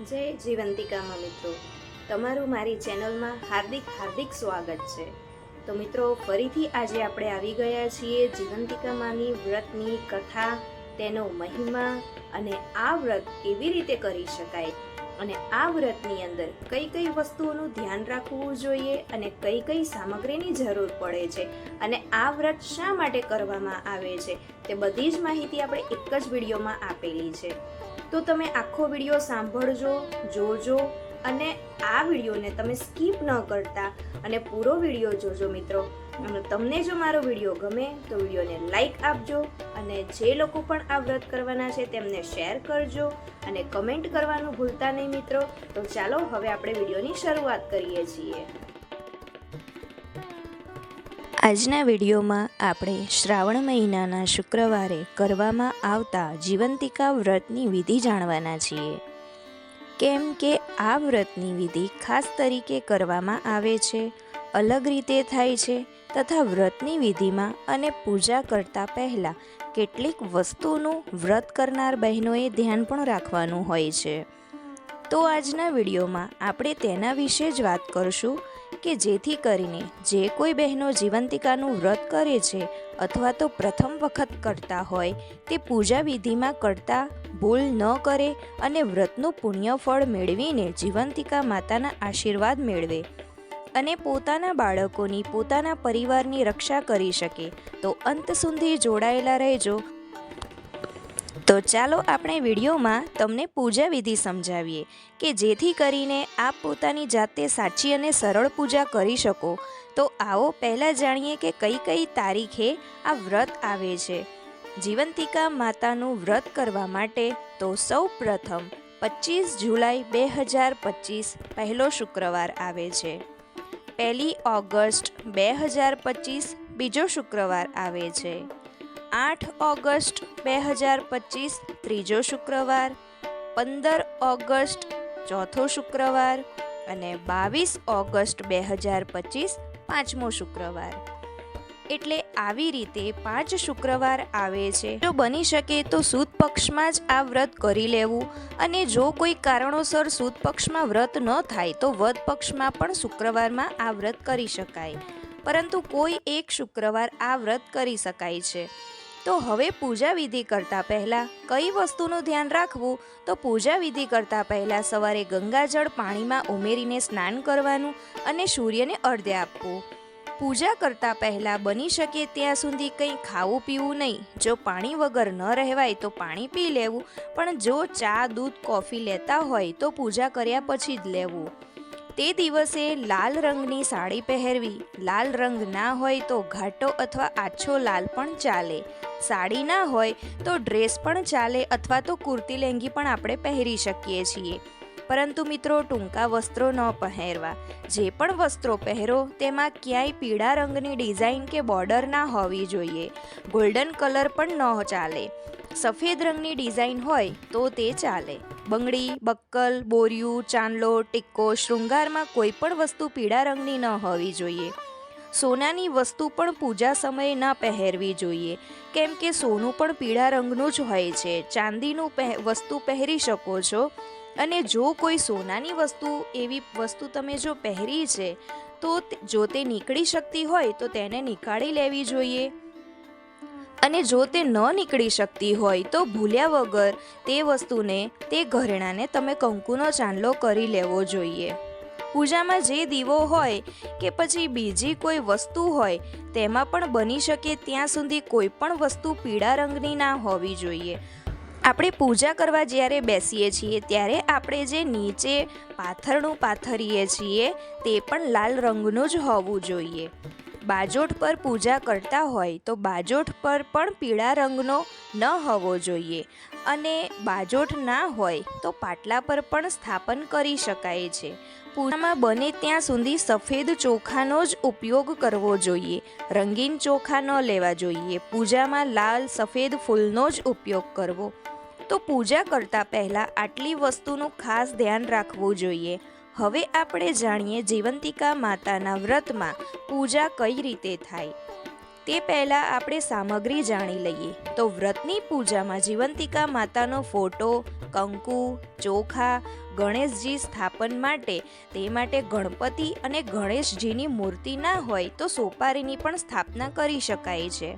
જય જીવંતિકામાં મિત્રો. તમારું મારી ચેનલમાં હાર્દિક હાર્દિક સ્વાગત છે. તો મિત્રો, ફરીથી આજે આપણે આવી ગયા છીએ જીવંતિકામાંની વ્રતની કથા, તેનો મહિમા અને આ વ્રત કેવી રીતે કરી શકાય? અને આ વ્રતની અંદર કઈ કઈ વસ્તુઓનું ધ્યાન રાખવું જોઈએ અને કઈ કઈ સામગ્રીની જરૂર પડે છે? અને આ વ્રત શા માટે કરવામાં આવે છે? તે બધી જ માહિતી આપણે એક જ વિડીયોમાં આપેલી છે. તો તમે આખો વીડિયો સાંભળજો, જોજો અને આ વિડીયોને તમે સ્કીપ ન કરતા અને પૂરો વીડિયો જોજો મિત્રો. અને તમને જો મારો વીડિયો ગમે તો વિડીયોને લાઈક આપજો અને જે લોકો પણ આ વ્રત કરવાના છે તેમને શેર કરજો અને કમેન્ટ કરવાનું ભૂલતા નહીં મિત્રો. તો ચાલો હવે આપણે વિડીયોની શરૂઆત કરીએ છીએ. આજના વિડીયોમાં આપણે શ્રાવણ મહિનાના શુક્રવારે કરવામાં આવતા જીવંતિકા વ્રતની વિધિ જાણવાના છીએ. કેમ કે આ વ્રતની વિધિ ખાસ તરીકે કરવામાં આવે છે, અલગ રીતે થાય છે તથા વ્રતની વિધિમાં અને પૂજા કરતા પહેલાં કેટલીક વસ્તુનું વ્રત કરનાર બહેનોએ ધ્યાન પણ રાખવાનું હોય છે. તો આજના વિડીયોમાં આપણે તેના વિશે જ વાત કરશું કે જેથી કરીને જે કોઈ બહેનો જીવંતિકાનું વ્રત કરે છે અથવા તો પ્રથમ વખત કરતા હોય, તે પૂજા વિધિમાં કરતા ભૂલ ન કરે અને વ્રતનું પુણ્ય ફળ મેળવીને જીવંતિકા માતાના આશીર્વાદ મેળવે. અને પોતાના બાળકોની, પોતાના પરિવારની રક્ષા કરી શકે. તો અંત સુધી જોડાયેલા રહેજો. તો ચાલો આપણે વિડીયોમાં તમને પૂજા વિધિ સમજાવીએ કે જેથી કરીને આપ પોતાની જાતે સાચી અને સરળ પૂજા કરી શકો. તો આવો પહેલાં જાણીએ કે કઈ કઈ તારીખે આ વ્રત આવે છે. જીવંતિકા માતાનું વ્રત કરવા માટે તો સૌ પ્રથમ પચીસ જુલાઈ બે હજાર પચીસ પહેલો શુક્રવાર આવે છે. પહેલી ઓગસ્ટ બે હજાર પચીસ બીજો શુક્રવાર આવે છે. આઠ ઓગસ્ટ બે હજાર પચીસ, ત્રીજો શુક્રવાર, પંદર ઓગસ્ટ, ચોથો શુક્રવાર અને બાવીસ ઓગસ્ટ બે હજાર પચીસ, પાંચમો શુક્રવાર. એટલે આવી રીતે પાંચ શુક્રવાર આવે છે. જો બની શકે તો સુદ પક્ષમાં જ આ વ્રત કરી લેવું અને જો કોઈ કારણોસર સુદ પક્ષમાં વ્રત ન થાય તો વદ પક્ષમાં પણ શુક્રવારમાં આ વ્રત કરી શકાય. પરંતુ કોઈ એક શુક્રવાર આ વ્રત કરી શકાય છે. તો હવે પૂજા વિધિ કરતાં પહેલાં કઈ વસ્તુનું ધ્યાન રાખવું? તો પૂજા વિધિ કરતાં પહેલાં સવારે ગંગાજળ પાણીમાં ઉમેરીને સ્નાન કરવાનું અને સૂર્યને અર્ધ્ય આપવું. પૂજા કરતાં પહેલાં બની શકે ત્યાં સુધી કંઈ ખાવું પીવું નહીં. જો પાણી વગર ન રહેવાય તો પાણી પી લેવું, પણ જો ચા, દૂધ, કોફી લેતા હોય તો પૂજા કર્યા પછી જ લેવું. તે દિવસે લાલ રંગની સાડી પહેરવી. લાલ રંગ ના હોય તો ઘાટો અથવા આછો લાલ પણ ચાલે. સાડી ના હોય તો ડ્રેસ પણ ચાલે અથવા તો કુર્તી લેંગી પણ આપણે પહેરી શકીએ છીએ. પરંતુ મિત્રો, ટૂંકા વસ્ત્રો ન પહેરવા. જે પણ વસ્ત્રો પહેરો, તેમાં ક્યાંય પીળા રંગની ડિઝાઇન કે બોર્ડર ના હોવી જોઈએ. ગોલ્ડન કલર પણ ન ચાલે. સફેદ રંગની ડિઝાઇન હોય તો તે ચાલે. બંગડી, બક્કલ, બોરિયું, ચાંદલો, ટીક્કો, શૃંગારમાં કોઈ પણ વસ્તુ પીળા રંગની ન હોવી જોઈએ. સોનાની વસ્તુ પણ પૂજા સમયે ન પહેરવી જોઈએ. કેમ કે સોનું પણ પીળા રંગનું જ હોય છે. ચાંદીનું વસ્તુ પહેરી શકો છો. અને જો કોઈ સોનાની વસ્તુ, એવી વસ્તુ તમે જો પહેરી છે તો, જો તે નીકળી શકતી હોય, તો તેને નીકાળી લેવી જોઈએ. અને જો તે ન નીકળી શકતી હોય, તો ભૂલ્યા વગર તે વસ્તુને, તે ઘરેણાને તમે કંકુનો ચાંદલો કરી લેવો જોઈએ. પૂજામાં જે દીવો હોય કે પછી બીજી કોઈ વસ્તુ હોય, તેમાં પણ બની શકે ત્યાં સુધી કોઈ પણ વસ્તુ પીળા રંગની ના હોવી જોઈએ. આપણે પૂજા કરવા જ્યારે બેસીએ છીએ, ત્યારે આપણે જે નીચે પાથરણું પાથરીએ છીએ, તે પણ લાલ રંગનું જ હોવું જોઈએ. બાજોઠ પર પૂજા કરતા હોય, તો બાજોઠ પર પણ પીળા રંગનો ન હોવો જોઈએ. અને બાજોઠ ના હોય, તો પાટલા પર પણ સ્થાપન કરી શકાય છે. પૂજામાં બને ત્યાં સુધી સફેદ ચોખાનો જ ઉપયોગ કરવો જોઈએ. રંગીન ચોખા ન લેવા જોઈએ. પૂજામાં લાલ, સફેદ ફૂલનો જ ઉપયોગ કરવો. તો પૂજા કરતાં પહેલાં આટલી વસ્તુનું ખાસ ધ્યાન રાખવું જોઈએ. હવે આપણે જાણીએ જીવંતિકા માતાના વ્રતમાં પૂજા કઈ રીતે થાય. તે પહેલાં આપણે સામગ્રી જાણી લઈએ. તો વ્રતની પૂજામાં જીવંતિકા માતાનો ફોટો, કંકુ, ચોખા, ગણેશજી સ્થાપન માટે, તે માટે ગણપતિ અને ગણેશજીની મૂર્તિ ના હોય તો સોપારીની પણ સ્થાપના કરી શકાય છે.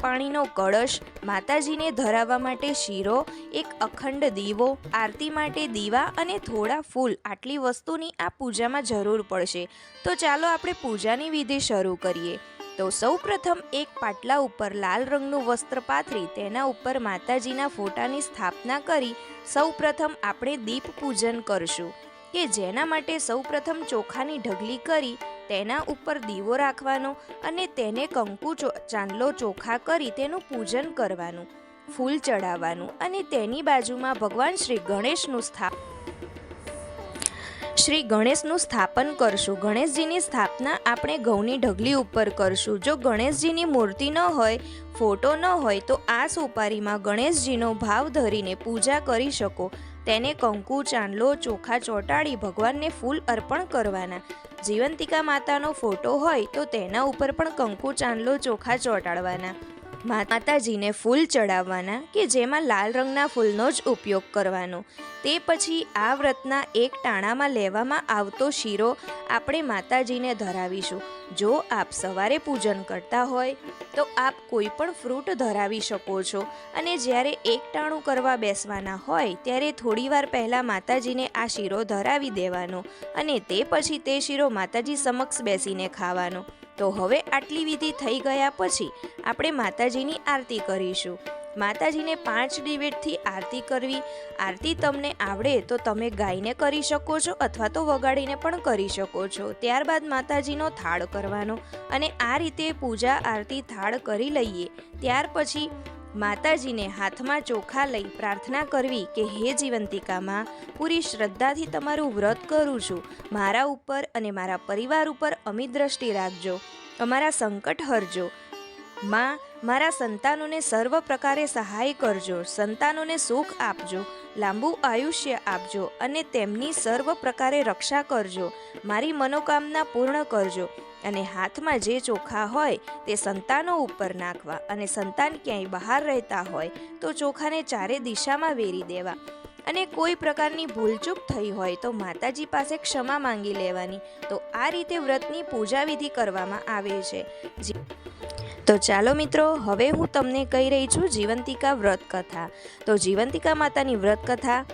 પાણીનો કળશ, માતાજીને ધરાવવા માટે શીરો, એક અખંડ દીવો, આરતી માટે દીવા અને થોડા ફૂલ આટલી વસ્તુની આ પૂજામાં જરૂર પડશે. તો ચાલો આપણે પૂજાની વિધિ શરૂ કરીએ. તો સૌપ્રથમ એક પાટલા ઉપર લાલ રંગનું વસ્ત્ર પાથરી તેના ઉપર માતાજીના ફોટાની સ્થાપના કરી સૌપ્રથમ આપણે દીપ પૂજન કરશું. કે જેના માટે સૌપ્રથમ ચોખાની ઢગલી કરી તેના ઉપર દીવો રાખવાનો અને તેને કંકુ ચાંદલો ચોખા કરી તેનું પૂજન કરવાનું, ફૂલ ચડાવવાનું અને તેની બાજુમાં ભગવાન શ્રી ગણેશનું સ્થાપ શ્રી ગણેશનું સ્થાપન કરશું. ગણેશજીની સ્થાપના આપણે ઘઉંની ઢગલી ઉપર કરશું. જો ગણેશજીની મૂર્તિ ન હોય, ફોટો ન હોય, તો આ સોપારીમાં ગણેશજીનો ભાવ ધરીને પૂજા કરી શકો. તેને કંકુ, ચાંદલો, ચોખા, ચોંટાડી, ભગવાનને ફૂલ અર્પણ કરવાના. જીવંતિકા માતાનો ફોટો હોય, તો તેના ઉપર પણ કંકુ, ચાંદલો, ચોખા ચોંટાડવાના. માતાજીને ફૂલ ચડાવવાના કે જેમાં લાલ રંગના ફૂલનો જ ઉપયોગ કરવાનો. તે પછી આ વ્રતના એક ટાણામાં લેવામાં આવતો શીરો આપણે માતાજીને ધરાવીશું. જો આપ સવારે પૂજન કરતા હોય, તો આપ કોઈ પણ ફ્રૂટ ધરાવી શકો છો. અને જ્યારે એક ટાણું કરવા બેસવાના હોય, ત્યારે થોડીવાર પહેલાં માતાજીને આ શીરો ધરાવી દેવાનો અને તે પછી તે શીરો માતાજી સમક્ષ બેસીને ખાવાનો. તો હવે આટલી વિધિ થઈ ગયા પછી આપણે માતાજીની આરતી કરીશું. માતાજીને પાંચ ડિબેટથી આરતી કરવી. આરતી તમને આવડે તો તમે ગાઈને કરી શકો છો અથવા તો વગાડીને પણ કરી શકો છો. ત્યારબાદ માતાજીનો થાળ કરવાનો અને આ રીતે પૂજા આરતી થાળ કરી લઈએ. ત્યાર પછી માતાજીને હાથમાં ચોખા લઈ પ્રાર્થના કરવી કે હે જીવંતિકામાં, પૂરી શ્રદ્ધાથી તમારું વ્રત કરું છું. મારા ઉપર અને મારા પરિવાર ઉપર અમી દ્રષ્ટિ રાખજો. અમારા સંકટ હરજો. માં, મારા સંતાનોને સર્વ પ્રકારે સહાય કરજો. સંતાનોને સુખ આપજો. લાંબુ આયુષ્ય આપજો અને તેમની સર્વ પ્રકારે રક્ષા કરજો. મારી મનોકામના પૂર્ણ કરજો. અને હાથમાં જે ચોખા હોય તે સંતાનો ઉપર નાખવા અને સંતાન ક્યાંય બહાર રહેતા હોય તો ચોખાને ચારે દિશામાં વેરી દેવા. અને કોઈ પ્રકારની ભૂલચૂક થઈ હોય તો માતાજી પાસે ક્ષમા માંગી લેવાની. તો આ રીતે વ્રતની પૂજા વિધિ કરવામાં આવે છે. તો ચાલો મિત્રો, હવે હું તમને કહી રહી છું જીવંતિકા વ્રત કથા તો જીવંતિકા માતાની વ્રત કથા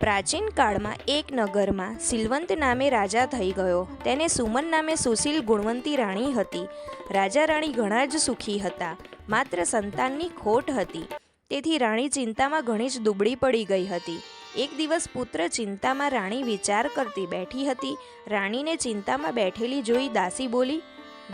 પ્રાચીન કાળમાં એક નગરમાં સિલવંત નામે રાજા થઈ ગયો. તેને સુમન નામે સુશીલ ગુણવંતી રાણી હતી. રાજા રાણી ઘણા જ સુખી હતા. માત્ર સંતાનની ખોટ હતી. તેથી રાણી ચિંતામાં ઘણી જ દુબળી પડી ગઈ હતી. એક દિવસ પુત્ર ચિંતામાં રાણી વિચાર કરતી બેઠી હતી. રાણીને ચિંતામાં બેઠેલી જોઈ દાસી બોલી,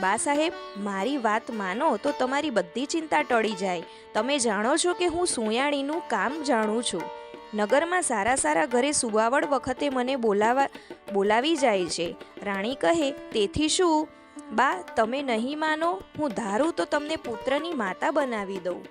બા સાહેબ, મારી વાત માનો તો તમારી બધી ચિંતા ટળી જાય. તમે જાણો છો કે હું સુયાણીનું કામ જાણું છું. નગરમાં સારા સારા ઘરે સુવાવડ વખતે મને બોલાવા, બોલાવી જાય છે. રાણી કહે, તેથી શું? બા, તમે નહીં માનો? હું ધારું તો તમને પુત્રની માતા બનાવી દઉં.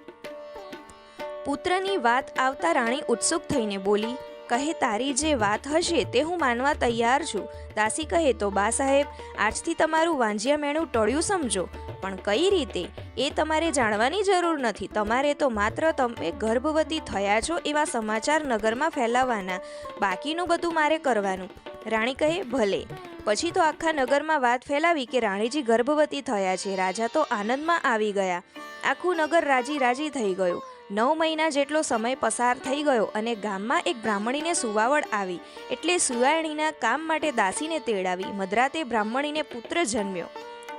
પુત્રની વાત આવતા રાણી ઉત્સુક થઈને બોલી કહે, તારી જે વાત હશે તે હું માનવા તૈયાર છું. દાસી કહે, તો બા સાહેબ, આજથી તમારું વાંજિયા મેણું ટળ્યું સમજો. પણ કઈ રીતે? એ તમારે જાણવાની જરૂર નથી. તમારે તો માત્ર તમે ગર્ભવતી થયા છો એવા સમાચાર નગરમાં ફેલાવવાના. બાકીનું બધું મારે કરવાનું. રાણી કહે, ભલે. પછી તો આખા નગરમાં વાત ફેલાવી કે રાણીજી ગર્ભવતી થયા છે. રાજા તો આનંદમાં આવી ગયા. આખું નગર રાજી રાજી થઈ ગયું. નવ મહિના જેટલો સમય પસાર થઈ ગયો અને ગામમાં એક બ્રાહ્મણીને સુવાવડ આવી એટલે સુવાયણીના કામ માટે દાસીને તેડાવી મધરાતે બ્રાહ્મણીને પુત્ર જન્મ્યો.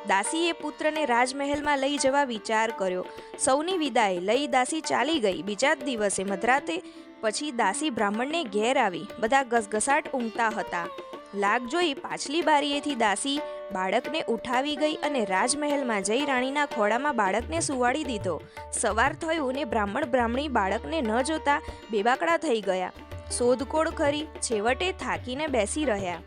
દાસીએ પુત્રને રાજમહેલમાં લઈ જવા વિચાર કર્યો. સૌની વિદાય લઈ દાસી ચાલી ગઈ. બીજા જ દિવસે મધરાતે પછી દાસી બ્રાહ્મણને ઘેર આવી. બધા ગસગસાટ ઊંઘતા હતા. લાગ જોઈ પાછલી બારીએથી દાસી બાળકને ઉઠાવી ગઈ અને રાજમહેલમાં જઈ રાણીના ખોળામાં બાળકને સુવાડી દીધો. સવાર થયું ને બ્રાહ્મણ બ્રાહ્મણી બાળકને ન જોતા બેબાકડા થઈ ગયા. શોધખોળ કરી છેવટે થાકીને બેસી રહ્યા.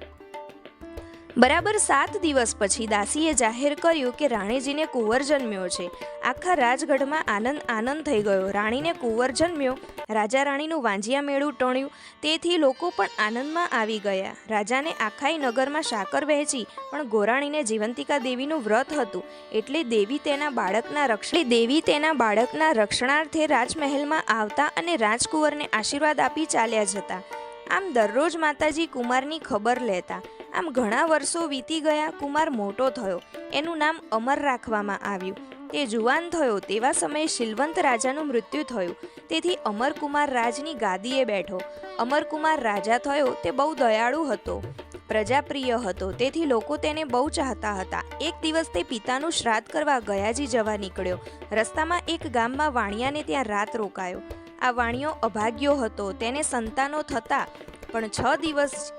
બરાબર સાત દિવસ પછી દાસીએ જાહેર કર્યું કે રાણીજીને કુંવર જન્મ્યો છે. આખા રાજગઢમાં આનંદ આનંદ થઈ ગયો. રાણીને કુંવર જન્મ્યો, રાજા રાણીનું વાંજિયા મેળું ટણ્યું, તેથી લોકો પણ આનંદમાં આવી ગયા. રાજાને આખાઈ નગરમાં સાકર વહેંચી, પણ ગોરાણીને જીવંતિકા દેવીનું વ્રત હતું. એટલે દેવી તેના બાળકના રક્ષણ દેવી તેના બાળકના રક્ષણાર્થે રાજમહેલમાં આવતા અને રાજકુંવરને આશીર્વાદ આપી ચાલ્યા જતા. આમ દરરોજ માતાજી કુમારની ખબર લેતા. આમ ઘણા વર્ષો વીતી ગયા, કુમાર મોટો થયો. એનું નામ અમર રાખવામાં આવ્યું. તે જુવાન થયો, તેવા સમયે શિલવંત રાજાનું મૃત્યુ થયું. તેથી અમરકુમાર રાજની ગાદીએ બેઠો. અમરકુમાર રાજા થયો, તે બહુ દયાળુ હતો, પ્રજાપ્રિય હતો. તેથી લોકો તેને બહુ ચાહતા હતા. એક દિવસ તે પિતાનું શ્રાદ્ધ કરવા ગયાજી જવા નીકળ્યો. રસ્તામાં એક ગામમાં વાણિયાને ત્યાં રાત રોકાયો. આ વાણિયો અભાગ્યો હતો. તેને સંતાનો થતા પણ છ દિવસ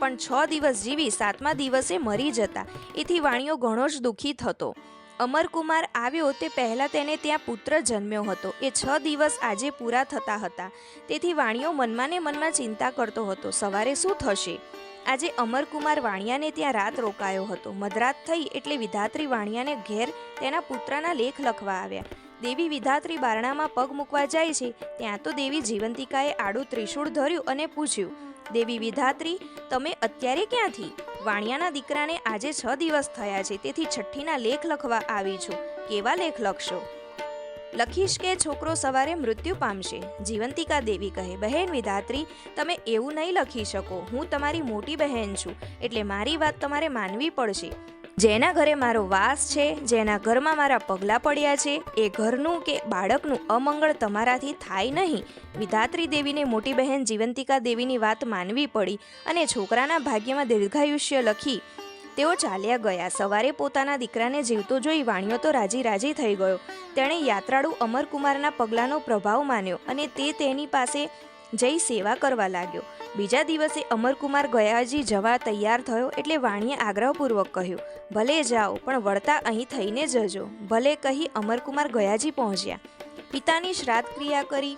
પણ છ દિવસ જીવી સાતમા દિવસે મરી જતા. એથી વાણિયો ઘણો જ દુઃખી થતો. અમરકુમાર આવ્યો તે પહેલાં તેને ત્યાં પુત્ર જન્મ્યો હતો. એ છ દિવસ આજે પૂરા થતા હતા. તેથી વાણિયો મનમાં મનમાં ચિંતા કરતો હતો. સવારે શું થશે? આજે અમરકુમાર વાણિયાને ત્યાં રાત રોકાયો હતો. મધરાત થઈ એટલે વિધાત્રી વાણિયાને ઘેર તેના પુત્રના લેખ લખવા આવ્યા. દેવી વિધાત્રી બારણામાં પગ મૂકવા જાય છે. ત્યાં તો દેવી જીવંતિકાએ આડું ત્રિશૂળ ધર્યું અને પૂછ્યું દેવી વિધાત્રી, તમે અત્યારે ક્યાંથી? વાણિયાના દીકરાને આજે છ દિવસ થયા છે, તેથી છઠ્ઠીના લેખ લખવા આવી છું. કેવા લેખ લખશો? લખીશ કે છોકરો સવારે મૃત્યુ પામશે. જીવંતિકા દેવી કહે, બહેન વિધાત્રી, તમે એવું નહીં લખી શકો. હું તમારી મોટી બહેન છું, એટલે મારી વાત તમારે માનવી પડશે. જેના ઘરે મારો વાસ છે, જેના ઘરમાં મારા પગલાં પડ્યા છે, એ ઘરનું કે બાળકનું અમંગળ તમારાથી થાય નહીં. વિધાત્રી દેવીને મોટી બહેન જીવંતિકા દેવીની વાત માનવી પડી અને છોકરાના ભાગ્યમાં દીર્ઘાયુષ્ય લખી તેઓ ચાલ્યા ગયા. સવારે પોતાના દીકરાને જીવતો જોઈ વાણિયો તો રાજી રાજી થઈ ગયો. તેણે યાત્રાળુ અમરકુમારના પગલાંનો પ્રભાવ માન્યો અને તે તેની પાસે જઈ સેવા કરવા લાગ્યો. બીજા દિવસે અમરકુમાર ગયાજી જવા તૈયાર થયો એટલે વાણીએ આગ્રહપૂર્વક કહ્યું, ભલે જાઓ, પણ વળતા અહીં થઈને જજો. ભલે કહી અમરકુમાર ગયાજી પહોંચ્યા. પિતાની શ્રાદ્ધ ક્રિયા કરી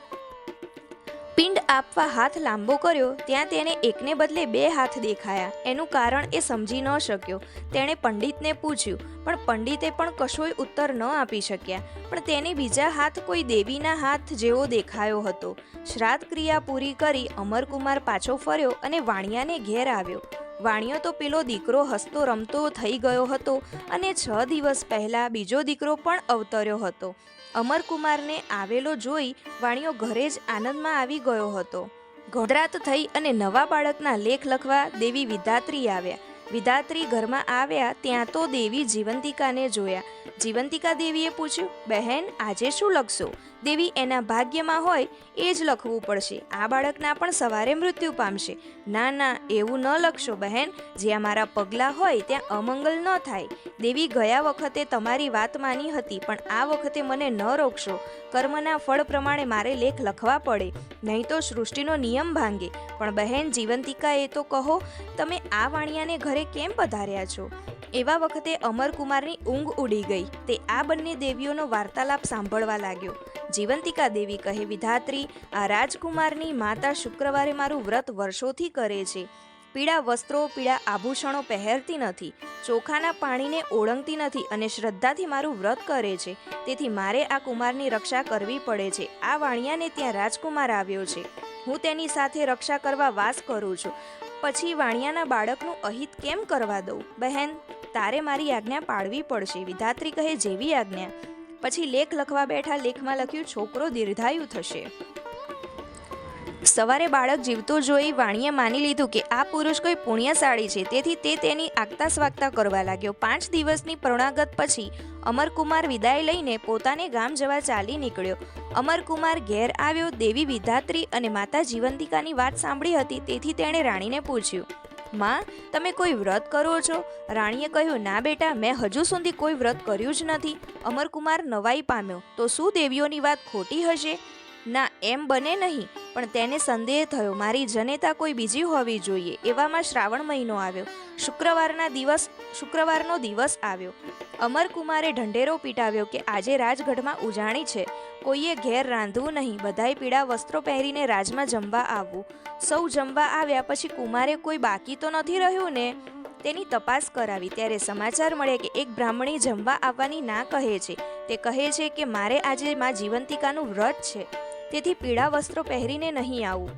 પિંડ આપવા હાથ લાંબો કર્યો, ત્યાં તેને એકને બદલે બે હાથ દેખાયા. એનું કારણ એ સમજી ન શક્યો. તેણે પંડિતને પૂછ્યું, પણ પંડિતે પણ કશોય ઉત્તર ન આપી શક્યા. પણ તેને બીજા હાથ કોઈ દેવીના હાથ જેવો દેખાયો હતો. શ્રાદ્ધ ક્રિયા પૂરી કરી અમરકુમાર પાછો ફર્યો અને વાણિયાને ઘેર આવ્યો. વાણિયો તો પેલો દીકરો હસતો રમતો થઈ ગયો હતો અને છ દિવસ પહેલા બીજો દીકરો પણ અવતર્યો હતો. અમરકુમારને આવેલો જોઈ વાણિયો ઘરે જ આનંદમાં આવી ગયો હતો. ઘોડરાત થઈ અને નવા બાળકના લેખ લખવા દેવી વિધાત્રી આવ્યા. વિધાત્રી ઘરમાં આવ્યા ત્યાં તો દેવી જીવંતિકાને જોયા. જીવંતિકા દેવીએ પૂછ્યું, બહેન, આજે શું લખશો? દેવી એના ભાગ્યમાં હોય એ જ લખવું પડશે. આ બાળકના પણ સવારે મૃત્યુ પામશે. ના ના, એવું ન લખશો બહેન. જ્યાં મારા પગલાં હોય ત્યાં અમંગલ ન થાય. દેવી ગયા વખતે તમારી વાત માની હતી, પણ આ વખતે મને ન રોકશો. કર્મના ફળ પ્રમાણે મારે લેખ લખવા પડે. નહીં તો સૃષ્ટિનો નિયમ ભાંગે. પણ બહેન જીવંતિકા એ તો કહો, તમે આ વાણિયાને ઘરે કેમ પધાર્યા છો? એવા વખતે અમરકુમારની ઊંઘ ઉડી ગઈ. તે આ બંને દેવીઓનો વાર્તાલાપ સાંભળવા લાગ્યો. જીવંતિકા દેવી કહે, વિધાત્રી, આ રાજકુમારની માતા શુક્રવારે મારું વ્રત વર્ષોથી કરે છે. પીળા વસ્ત્રો, પીળા આભૂષણો પહેરતી નથી. ચોખાના પાણીને ઓળંગતી નથી અને શ્રદ્ધાથી મારું વ્રત કરે છે. તેથી મારે આ કુમારની રક્ષા કરવી પડે છે. આ વાણિયાને ત્યાં રાજકુમાર આવ્યો છે. હું તેની સાથે રક્ષા કરવા વાસ કરું છું. પછી વાણિયાના બાળકનું અહિત કેમ કરવા દઉં? બહેન, તારે મારી આજ્ઞા પાળવી પડશે. વિધાત્રી કહે, જેવી આજ્ઞા. પછી લેખ લખવા બેઠા લેખમાં લખ્યું, છોકરો દીર્ઘાયુ થશે. સવારે બાળક જીવતો જોઈ વાણીએ માની લીધું કે આ પુરુષ કોઈ પુણ્યશાળી છે. તેથી તે તેની આગતા સ્વાગતા કરવા લાગ્યો. પાંચ દિવસની પ્રણાગત પછી અમરકુમાર વિદાય લઈને પોતાને ગામ જવા ચાલી નીકળ્યો. અમરકુમાર ઘેર આવ્યો, દેવી વિધાત્રી અને માતા જીવંતિકાની વાત સાંભળી હતી. તેથી તેણે રાણીને પૂછ્યું, માં, તમે કોઈ વ્રત કરો છો? રાણીએ કહ્યું, ના બેટા, મેં હજુ સુધી કોઈ વ્રત કર્યું જ નથી. અમરકુમાર નવાઈ પામ્યો. તો શું દેવીઓની વાત ખોટી હશે? ના, એમ બને નહીં. પણ તેને સંદેહ થયો, મારી જનેતા કોઈ બીજી હોવી જોઈએ. એવામાં શ્રાવણ મહિનો આવ્યો. શુક્રવારના દિવસ, શુક્રવારનો દિવસ આવ્યો. અમરકુમારે ઢંઢેરો પીટાવ્યો કે, આજે રાજગઢમાં ઉજાણી છે. કોઈએ ઘેર રાંધવું નહીં. બધાએ પીળા વસ્ત્રો પહેરીને રાજમાં જમવા આવવું. સૌ જમવા આવ્યા પછી કુમારે કોઈ બાકી તો નથી રહ્યું ને? તેની તપાસ કરાવી. ત્યારે સમાચાર મળ્યા કે, એક બ્રાહ્મણી જમવા આવવાની ના કહે છે. તે કહે છે કે, મારે આજે મા જીવંતિકાનું વ્રત છે. તેથી પીળા વસ્ત્રો પહેરીને નહીં આવું.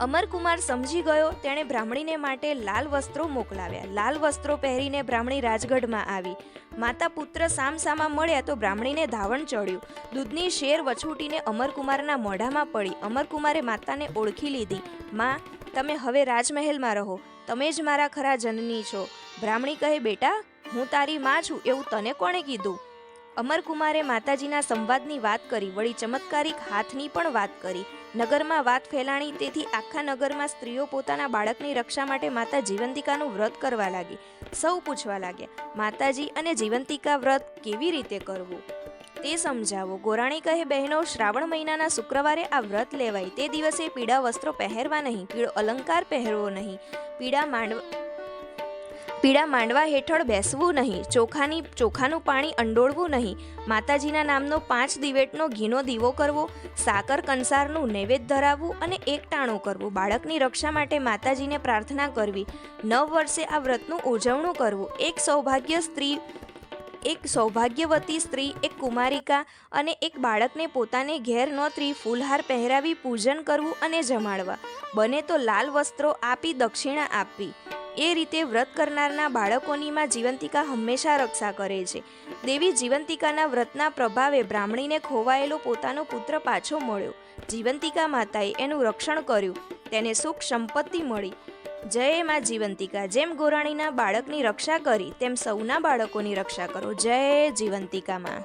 અમરકુમાર સમજી ગયો, તેણે બ્રાહ્મણીને માટે લાલ વસ્ત્રો મોકલાવ્યા. લાલ વસ્ત્રો પહેરીને બ્રાહ્મણી રાજગઢમાં આવી. માતા પુત્ર સામસામા મળ્યા તો બ્રાહ્મણીને ધાવણ ચડ્યું. દૂધની શેર વછૂટીને અમરકુમારના મોઢામાં પડી. અમરકુમારે માતાને ઓળખી લીધી. માં, તમે હવે રાજમહેલમાં રહો. તમે જ મારા ખરા જનની છો. બ્રાહ્મણી કહે, બેટા, હું તારી માં છું. એવું તને કોણે કીધું? અમરકુમારે માતાજીના સંવાદની વાત કરી, વળી ચમત્કારિક હાથની પણ વાત કરી. નગરમાં વાત ફેલાણી, તેથી આખા નગરમાં સ્ત્રીઓ પોતાના બાળકની રક્ષા માટે માતા જીવંતિકાનું વ્રત કરવા લાગી. સૌ પૂછવા લાગ્યા, માતાજી અને જીવંતિકા વ્રત કેવી રીતે કરવું? તે સમજાવો. ગોરાણી કહે, બહેનો, શ્રાવણ મહિનાના શુક્રવારે આ વ્રત લેવાય. તે દિવસે પીળા વસ્ત્રો પહેરવા નહીં. પીળો અલંકાર પહેરવો નહીં. પીળા માંડવા પીળા માંડવા હેઠળ બેસવું નહીં, ચોખાની ચોખાનું પાણી અંડોળવું નહીં. માતાજીના નામનો પાંચ દિવેટનો ઘીનો દીવો કરવો, સાકર કંસારનું નૈવેદ્ય ધરાવવું અને એકટાણું કરવું. બાળકની રક્ષા માટે માતાજીને પ્રાર્થના કરવી. નવ વર્ષે આ વ્રતનું ઉજવણું કરવું. એક સૌભાગ્ય સ્ત્રી એક સૌભાગ્યવતી સ્ત્રી, એક કુમારિકા અને એક બાળકને પોતાને ઘેર નોતરી ફૂલહાર પહેરાવી પૂજન કરવું અને જમાડવા. બને તો લાલ વસ્ત્રો આપી દક્ષિણા આપવી. એ રીતે વ્રત કરનારના બાળકોની માં જીવંતિકા હંમેશા રક્ષા કરે છે. દેવી જીવંતિકાના વ્રતના પ્રભાવે બ્રાહ્મણીને ખોવાયેલો પોતાનો પુત્ર પાછો મળ્યો. જીવંતિકા માતાએ એનું રક્ષણ કર્યું. તેને સુખ સંપત્તિ મળી. જય માં જીવંતિકા. જેમ ગોરાણીના બાળકની રક્ષા કરી, તેમ સૌના બાળકોની રક્ષા કરો. જય જીવંતિકામાં.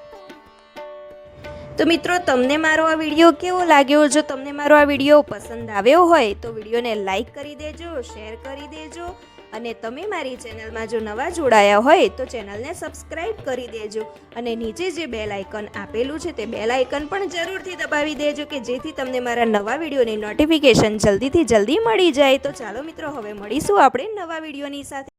તો મિત્રો, તમને મારો આ વીડિયો કેવો લાગ્યો? જો તમને મારો આ વીડિયો પસંદ આવ્યો હોય, તો વિડીયોને લાઈક કરી દેજો, શેર કરી દેજો અને તમે મારી ચેનલમાં જો નવા જોડાયા હોય તો ચેનલને સબસ્ક્રાઈબ કરી દેજો અને નીચે જે બેલ આઇકન આપેલું છે તે બેલ આઇકન પણ જરૂરથી દબાવી દેજો કે જેથી તમને મારા નવા વિડીયોની નોટિફિકેશન જલ્દીથી જલ્દી મળી જાય. તો ચાલો મિત્રો, હવે મળીશું આપણે નવા વિડીયોની સાથે.